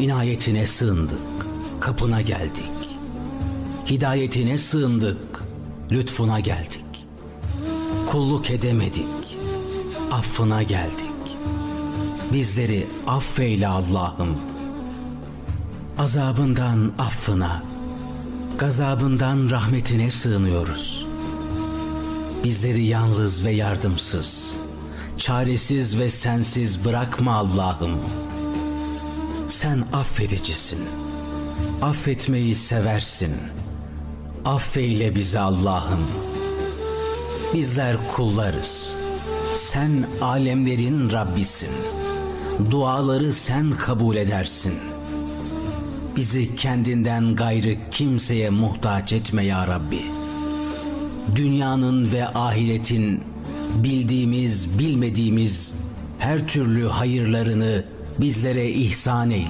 İnayetine sığındık, kapına geldik. Hidayetine sığındık, lütfuna geldik. Kulluk edemedik, affına geldik. Bizleri affeyle Allah'ım. Azabından affına, gazabından rahmetine sığınıyoruz. Bizleri yalnız ve yardımsız, çaresiz ve sensiz bırakma Allah'ım. Sen affedicisin. Affetmeyi seversin. Affeyle bizi Allah'ım. Bizler kullarız. Sen alemlerin Rabbisin. Duaları sen kabul edersin. Bizi kendinden gayrı kimseye muhtaç etme ya Rabbi. Dünyanın ve ahiretin bildiğimiz bilmediğimiz her türlü hayırlarını bizlere ihsan eyle.